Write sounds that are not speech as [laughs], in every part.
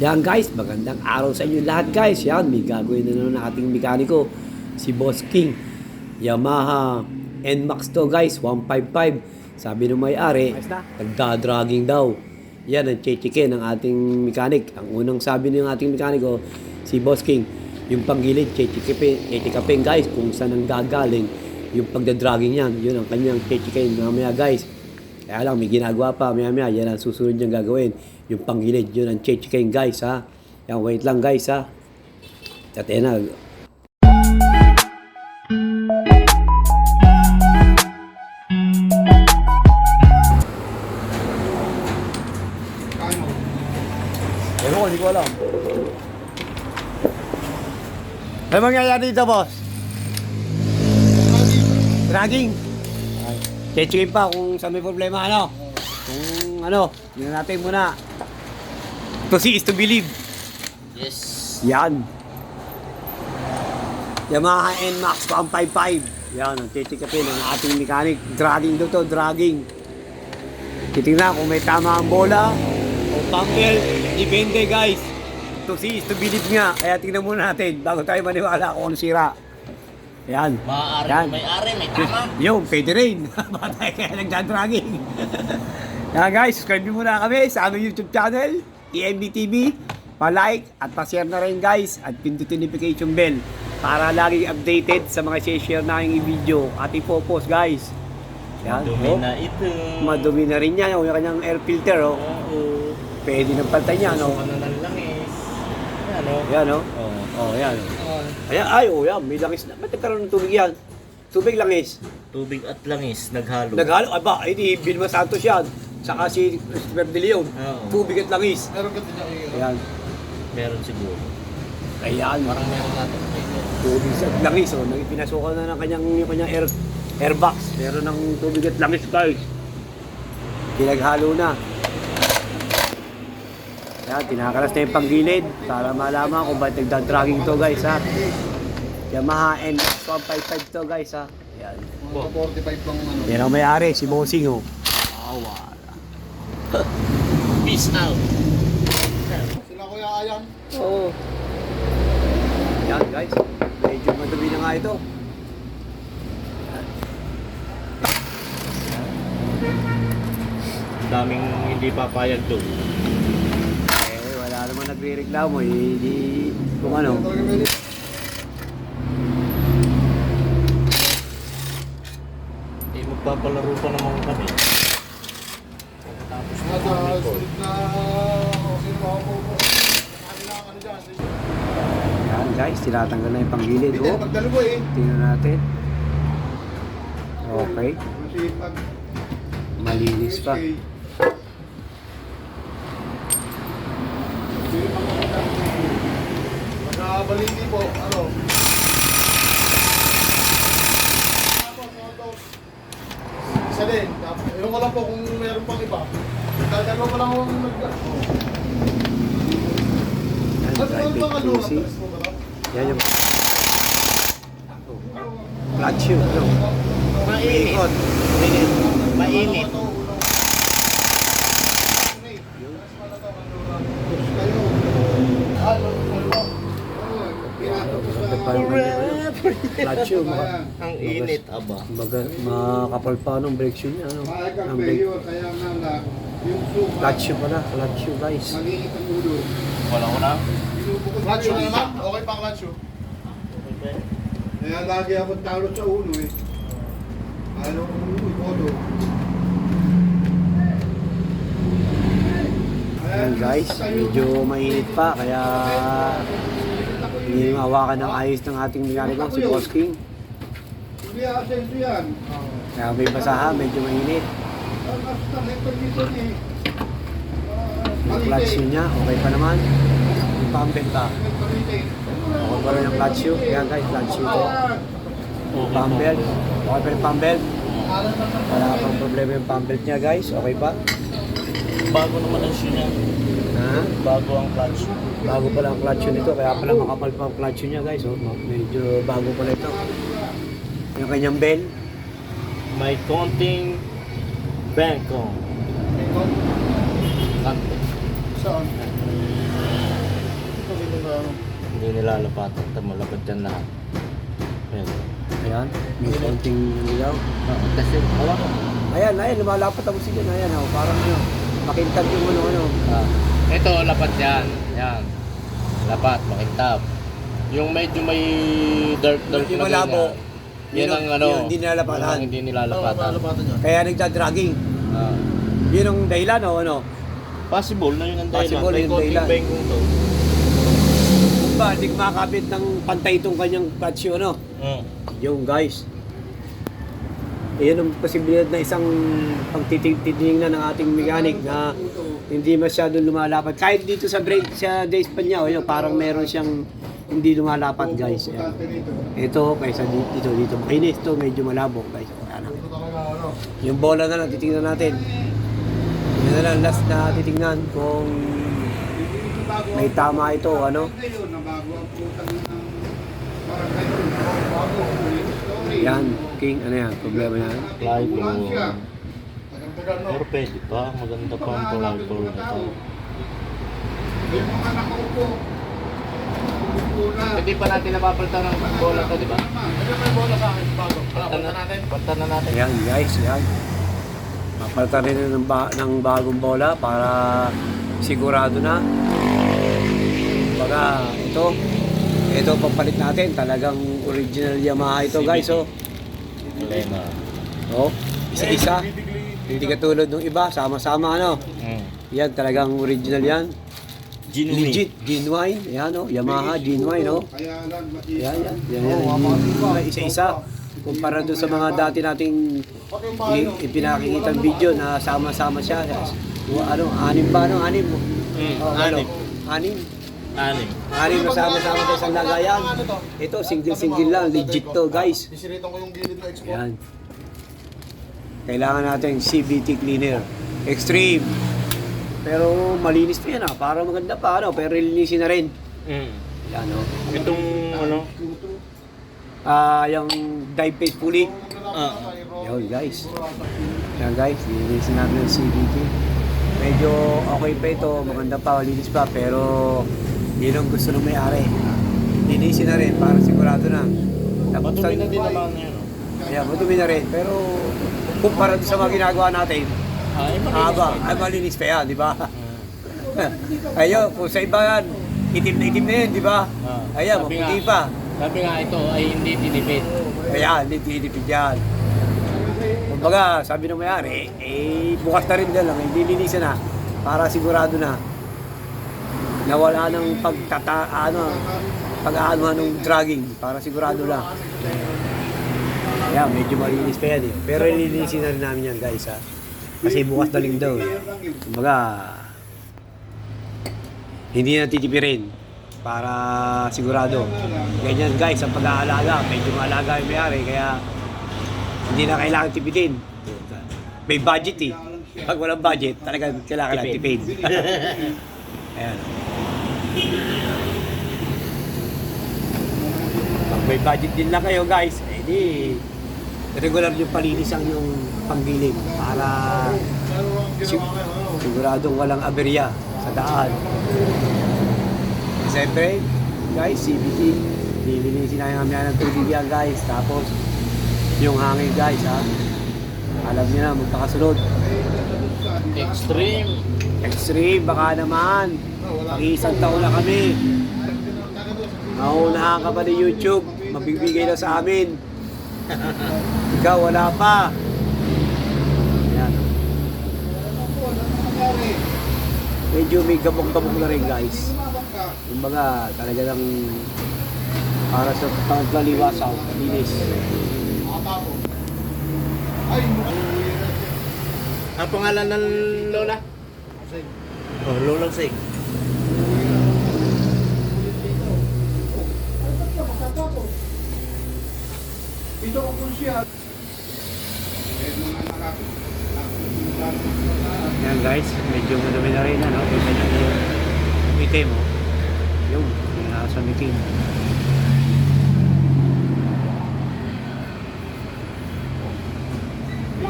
Yan guys, magandang araw sa inyo lahat guys. Yan, may gagawin na naman ng ating mekaniko, si Boss King. Yamaha NMAX to guys, 155. Sabi ng may-ari, nagdadragging daw. Yan ang chechike ng ating mekanik. Ang unang sabi ng ating mekaniko, si Boss King, yung panggilid, chechikapin guys, kung saan ang gagaling, yung pagdadragging yan, yun ang kanyang chechikain mamaya guys. Kaya lang, may ginagawa pa, maya maya, yan ang susunod niyang gagawin. Yung panggilid, yun ang chechikain guys ha. Yan, wait lang guys ha. At yan na, Ewan ko, hindi ko alam. Ano mangyayari dito, boss? Dragging. Chechekin pa kung saan may problema, ano? Kung ano, yun natin muna. To see is to believe. Yes. Yan. Yamaha NMAX 155. Yan, ang titikapin ng ating mechanic. Dragging daw to, dragging. Titingnan kung may tama ang bola o bungle. Depende guys. To see is to believe nga. Kaya tingnan muna natin bago tayo maniwala kung ano sira. Yan. Maaari, Yan. may ari, may tama. Yung, pwede rin. [laughs] Batay kaya nagdadragging. [laughs] Yan guys, subscribe nyo muna kami sa aming YouTube channel, EMB TV. Pa-like at pa-share na rin guys at pindutin notification bell para laging updated sa mga share namin video at ipopost guys. Yan, Dumi oh. na ito. Madumi na rin yan, yung kanyang air filter, oh. Oo. Pwede nang palitan yan, oh. Ano na lang is. Ano? Yan, oh. Oo. Oh, yan. Ayan, ay, oh, yan, may langis na. Ba't nagkaroon ng tubig yan? Tubig langis. Tubig at langis, naghalo. Naghalo, aba, ay di, Vilma Santos yan. Saka si Christopher De Leon. Oo. Tubig at langis. Meron ka din yung Ayan. Meron siguro. Ayan. Parang meron natin. Tubig at langis, oh. Nang pinasukan na ng kanyang, yung kanyang air, airbox. Meron ng tubig at langis, guys. Pinaghalo na. Ayan, tinakalas na yung panggilid para malaman kung ba't nagdadragging to, guys, ha. Yamaha N155 to, guys, ha. Ayan. Mga 45 lang ano. Yan ang may-ari, si Bossing, oh. Awa. [laughs] Peace out. Sila kuya Ayan. Oo. Yan guys, medyo madumi na nga ito. Daming hindi papayag doon. Eh, nagre-reklamo eh, di, kung ano. Eh, magpapalaro pa naman kami. Tapos na ko. street na sino mga po. Yan guys, tinatanggal na yung panggilid. Hindi, Oh, eh. tingnan natin. Okay, Kasi pag malinis pa. Pagkabalindi po, ano? Isa din. Tapos, Ewan ko lang po kung meron pang iba. Dadalo ko lang kung nag... Yan, Ano ba mga lura? Yan yung clutch yun. Mainit. Mainit. Mainit. Maganda pa yung yun. Maka, Ang init, aba. maga, makapal pa ng brake shoe niya. Ano? Ang brake. Kaya nga yung suka, shoe pala. Clutch shoe guys. mag-iinit ang ulo. Wala ko na. Shoe na naman? Okay pa shoe. Kaya lagi ako talo sa ulo eh. Ano, ulo. Ayan guys, medyo mainit pa kaya hindi mahawakan ng ayos ng ating mekaniko si Boss King. Hindi asenso yan. Kaya may basahan, medyo mainit. Ang clutch shoe niya, okay pa naman. Yung pambel pa. Okay pa rin yung clutch shoe. Ayan guys, clutch shoe ko. Pambel. Okay pa yung pambel. Wala pang problema yung pambel niya guys. Okay pa. Bago naman ang shoe niya. Ha? Bago ang clutch. Bago pala ang clutch nito. Kaya pala makapal pa ang clutch niya guys. Oh. Medyo bago pala ito. Yung kanyang bell. May konting bangkong. Kanto. Saan? nilalapatan. Ito malapad dyan lahat. Ayan. Ayan, may konting daw. Oo, kasi wala ko. Ayan, ayan, lumalapat ako sila. Ayan, oh, parang ano, makintag yung ano, ano. Ah. Ito, lapat yan. Yan. Lapat, makintab. Yung medyo may dark dark Yung na malabo, ganyan. Yan yun ang ang- ano. yun ang hindi nilalapatan. yun ang hindi nilalapatan. Kaya nagdadragging. Ah. Yun ang dahilan, o ano. Possible na yun ang dahilan. Possible May yung konting dahilan. bengkong to. Kung ba, hindi kumakapit ng pantay itong kanyang yun, ano. Mm. Yung guys. Iyan ang posibilidad na isang pagtitingnan ng ating mechanic na hindi masyadong lumalapat. Kahit dito sa brake, sa days pa niya, yun, parang meron siyang hindi lumalapat guys. Ayan. Ito, kaysa dito, dito, dito. Makinis to, medyo malabo guys. Ano. Yung bola na lang, titingnan natin. Yun na lang, last na titingnan kung may tama ito, ano. Bago ang putang ng parang ngayon, bago. Yan, King, ano yan, problema yan. Fly Ulan ball. siya. Tagal-tagal, no? Pero pwede pa. Maganda pa ang fly ball na to. Yung mga nakaupo. Upo na. Hindi pa natin napapalitan ng bola to, di ba? Ano may bola sa akin bago? Palitan na natin. Palitan na natin. Ayan guys, yan. Papalitan rin ng, ba- ng bagong bola para sigurado na. Baga, ito, ito papalit natin. Talagang original Yamaha ito guys. Oh, Lena. oh isa-isa. Hindi katulad ng iba, sama-sama ano. Mm. Yan, talagang original yan. Genuine. Legit, genuine. Yan oh, Yamaha, genuine oh. Lang, Yan, yan. Yan, yan. Isa-isa. Kumpara doon sa mga dati nating ipinakikita video na sama-sama siya. Ano, anim ba? Ano, anim? Mm, Oh, ano? anim. Anim. Anim. Anim na sama-sama sa isang lagayan. Ito, single-single lang. Legit to, guys. Disiritan ko yung gilid na export. Yan. Kailangan natin CVT cleaner. Extreme. Pero malinis pa yan ah. Para maganda pa ano. Pero linisin na rin. Mm. Yan oh. Itong ano, Ah, yung dive paste pulley. ah, Yun guys. Yan guys, linisin natin yung CVT. Medyo okay pa ito, maganda pa, linis pa, pero yun ang gusto ng may-ari. Linisin na rin para sigurado na. Tapos, madumi na din naman yun. no? Ayan, madumi na rin. Pero kumpara doon sa mga ginagawa natin, Ay, haba, ay malinis pa yan, di ba? [laughs] Ayun, kung sa iba yan, itim na itim na yun, di ba? Ah. Ayan, Sabi maputi nga. pa. Sabi nga ito ay hindi tinipid. Kaya, hindi tinipid yan. Kumbaga, sabi ng mayari, eh, bukas na rin dyan lang, hindi linisan na, para sigurado na, na wala ng pagtata, ano, pag-aanuhan ng dragging, para sigurado lang. Kaya, medyo malinis pa yan eh. Pero lilinisin na rin namin yan, guys, ha. Kasi bukas na rin daw. eh. Kumbaga, hindi na titipirin para sigurado. Ganyan guys, ang pag-aalaga, medyo maalaga yung mayari, kaya hindi na kailangan tipitin. May budget eh. Pag walang budget, talagang kailangan lang tipid. [laughs] Ayan. Pag may budget din lang kayo guys, eh di regular yung palinis ang yung panggiling para sig- siguradong walang aberya sa daan. Siyempre, guys, CBT, lilinisin na namin ng tubig yan guys. Tapos, yung hangin guys ha. Alam niyo na, magkakasunod. Extreme. Extreme, baka naman. Pag-iisang taon na kami. Naunahan ka pa ni YouTube. Magbibigay na sa amin. [laughs] Ikaw, wala pa. Ayan. Medyo may gabong-gabong na rin guys. Kumbaga, talaga lang para sa pangkaliwasaw, linis. Ang pangalan ng Lola? Oh, Lola Sig. Ito ko po siya. Eh. Yan guys, medyo madumi na rin ano, kita nyo yung itim mo. Yung, nasa mitin.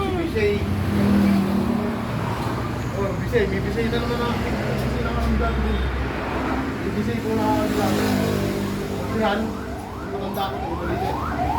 Bisay. Oh, bisay. May bisay na naman ako. Bisay na naman. May bisay ko na ako. Yan. Matanda ko yan eh.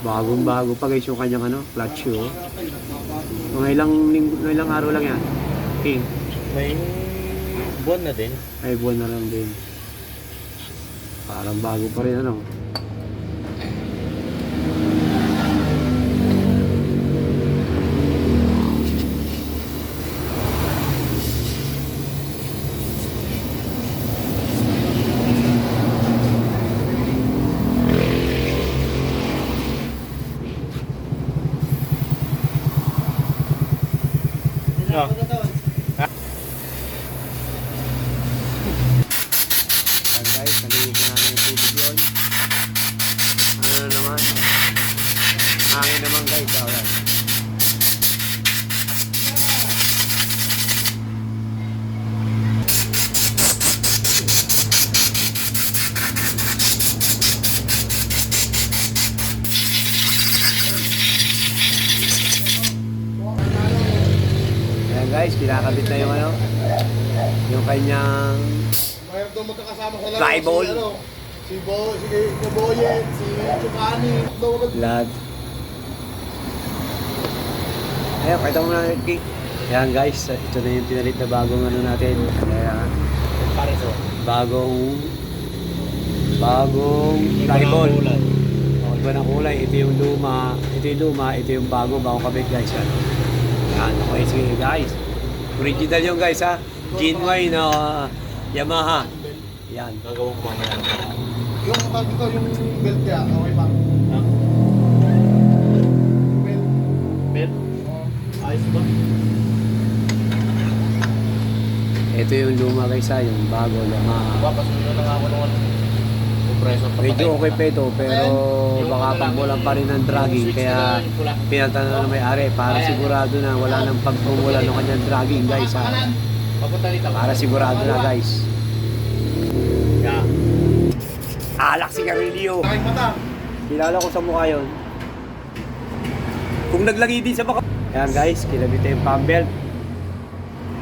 Bagong bago pa guys yung kanyang ano, clutch oh. Mga ilang, ling- mga ilang araw lang yan. King. May buwan na din. Ay, buwan na lang din. Parang bago pa rin ano. No. Ayan guys, nalilig na namin yung tubig yun. Ano na naman? Hangin naman guys. Oh, yan. Ayan guys, kinakabit na yung ano, yung kanyang Mayroon daw magkakasama sa laro. Fly ball. Si, ano, si Bo, si Kaboyet, si Chukani. Daw mag- Lahat. Ayun, pakita mo na King. Yan guys, ito na yung pinalit na bagong ano natin. Ayan. Pareso. Bagong bagong flyball. Oh, iba ng kulay. Ito yung luma. Ito yung luma. Ito yung bago. Bagong kabit guys. Yan. Yan. Okay, sige guys. Original yung guys ha. Genuine na uh, Yamaha. Yan. Gagawin ko mamaya. Yung tawag dito, yung belt niya, okay pa. Ha? Belt. Bed? Oh. Ayos ba? Ito yung luma guys ha. Yung bago Yamaha. Papasundo na nga ako ng ano. Compressor pa Medyo okay pa ito pero Yung baka pagmulan pa rin ng dragging yung kaya yung pinatanong na may-ari para Ayan. sigurado na wala nang pagpumulan ng kanyang dragging guys ha. Para sigurado na guys. Yeah. Alak si Carillo. Kilala ko sa mukha yun. Kung naglagi din sa baka. Ayan guys, kilabit yung pump belt.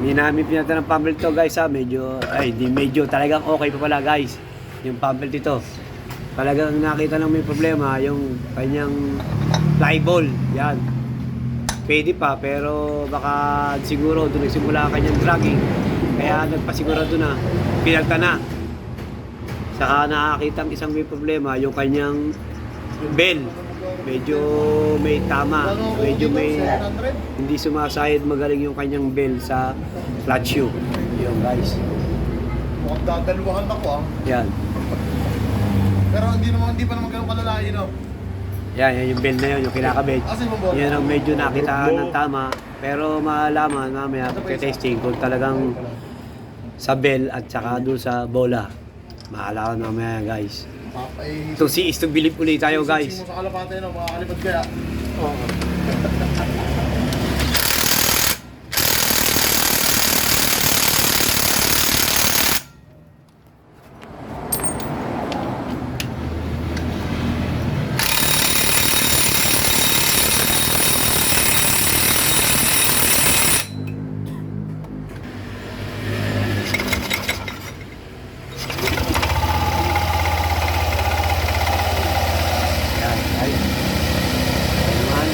Hindi namin pinata ng pump belt to guys ha. Medyo, ay di medyo talagang okay pa pala guys. Yung pump belt ito. Talagang nakita lang may problema yung kanyang fly ball. Yan. Pwede pa pero baka siguro doon nagsimula ang kanyang dragging. Kaya nagpasigurado na. Pinalta na. Saka nakakita ang isang may problema, yung kanyang bell. Medyo may tama, medyo dito, may 700? hindi sumasayad magaling yung kanyang bell sa flat shoe. Yun guys. Mukhang dadaluhan ako ah. Yan. Pero hindi naman, hindi pa naman ganun kalalain no. Yan, yan yung bell na yun, yung kinakabit. Asan yung bola? Yan ang medyo nakita ng tama. Pero malaman mamaya pagka-testing kung talagang sa bell at saka doon sa bola. Maalaman mamaya guys. Papay. So si is to believe ulit tayo guys. sa kalapate no, makakalipad kaya. Oo. Yan, guys. Yan naman.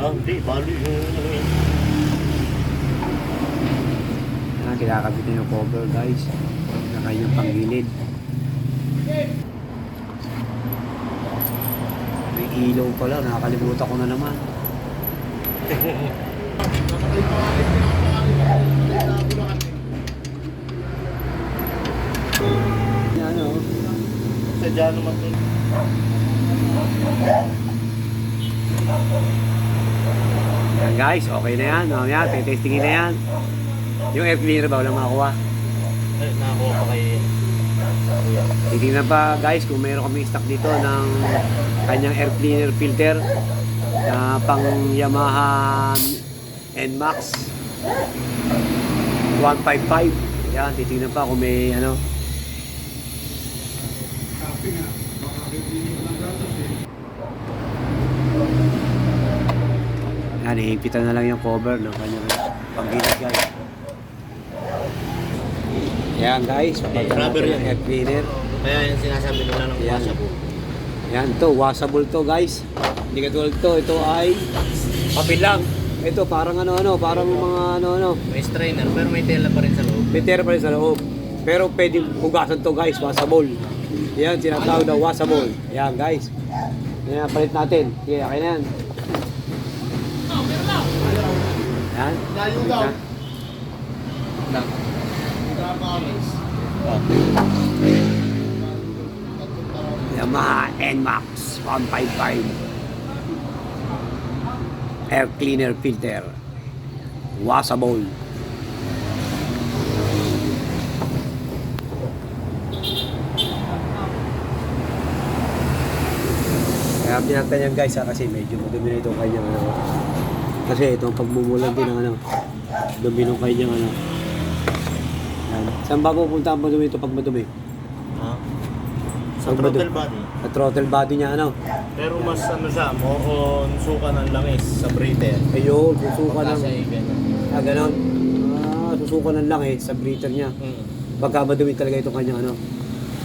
Ah, hindi. Bali yung... Na yung cover guys. Na kanyang panggilid. May ilaw pala, nakakalimutan ko na naman. [laughs] Yan o. Sadya naman to. Yan guys, okay na yan. Mamaya, testingin na yan. Yung air cleaner ba walang makuha? Ay, nakakuha pa kay... Kuya. Titingnan pa guys kung mayroon kami stock dito ng kanyang air cleaner filter na pang Yamaha NMAX 155. Yan, titingnan pa kung may ano. Eh. Yan, iipitan na lang yung cover ng kanyang panggilit guys. Yan guys, papagyan rubber natin yan. air cleaner. Kaya yung sinasabi nila ng Yan. washable. Yan to, washable to guys. Hindi katulad to, ito ay papel lang. Ito parang ano-ano, parang mga ano-ano. May strainer pero may tela pa rin sa loob. May tira pa rin sa loob. Pero pwedeng hugasan to guys, washable. Yan, tinatawag na washable. Yan guys. Yan, palit natin. Sige, okay na yan. Yan. Layo daw. Na. Yamaha NMAX 155 Air cleaner filter Washable Kaya pinagtan yan guys ha, kasi medyo madumi na itong kanyang ano. Kasi itong pagmumulan din ng ano, dumi ng kanyang ano. Yan. Saan ba pupunta ang madumi ito pag madumi? Ha? Sa throttle body. Sa throttle body niya ano. Pero mas ano siya, more on suka ng langis sa breather. Ayun, susuka ng... Ganun. Ah, ganon. Ah, susuka ng langis sa breather niya. Mm. Pagka madumi talaga itong kanyang ano.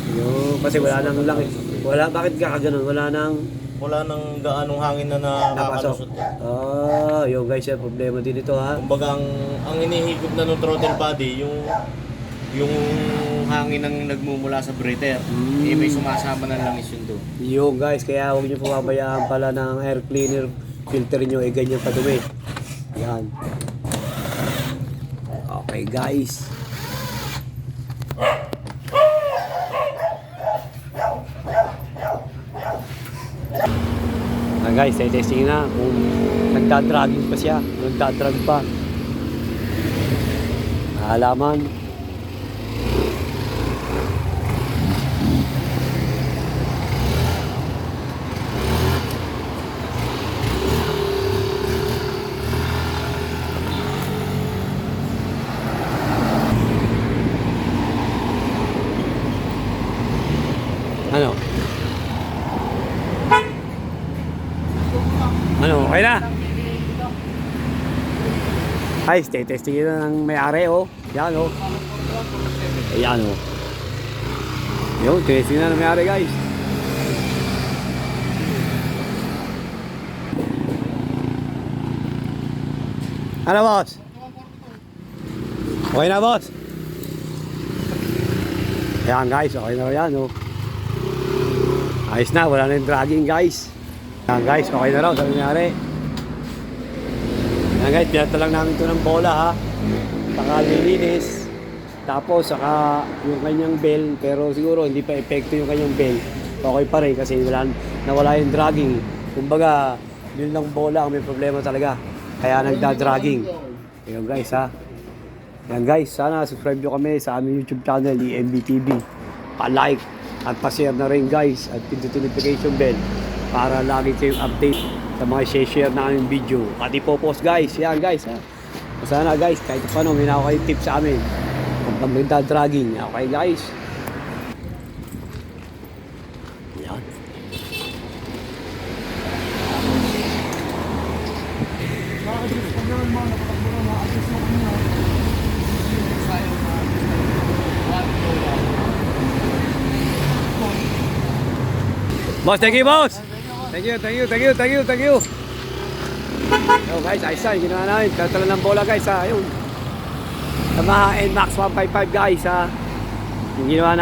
Ayun, kasi wala nang langis. Wala, bakit ka ganon? Wala nang Wala nang gaanong hangin na napasok. nakakalusot. Ah, yun guys, yan, problema din ito ha. Kumbaga ang, ang inihigop na ng throttle body, yung yung hangin ang nagmumula sa breather. Mm. Eh, may sumasama na langis yun doon. Yun guys, kaya huwag niyo pababayaan pala ng air cleaner filter niyo eh ganyan kadumi. Yan. Okay guys. Ah guys, testing na kung nagdadragging pa siya, nagdadrag pa. Halaman. Ay, testing na ng may-ari, oh. Yan, oh. Ayan, oh. Yun, testing na ng may-ari, guys. Ano, boss? Okay na, boss? Guys. Okay na yan, oh. Ayos na, wala na yung dragging, guys. Ayan, guys. Okay na raw. Sabi nangyari. Ayan, guys. Pinata lang namin ito ng bola, ha. Saka lilinis. Tapos, saka yung kanyang bell. Pero siguro, hindi pa epekto yung kanyang bell. Okay pa rin kasi wala, nawala yung dragging. Kumbaga, yun lang bola ang may problema talaga. Kaya nagda-dragging. Ayan, guys, ha. Yan guys, sana subscribe nyo kami sa aming YouTube channel, EMB. Pa-like at pa-share na rin guys at pindutin notification bell para lagi kayong update sa mga share na aming video. At ipopost guys, yan guys ha. Sana guys, kahit paano may na tips sa amin kung magda-dragging. Okay guys. Yan. Boss, thank you, boss. Thank you, thank you, thank you, thank you, thank you. Yo guys, ayos na, ginawa namin. Tatala ng bola guys ha, ayun. Yamaha NMAX 155 guys ha. Yung ginawa na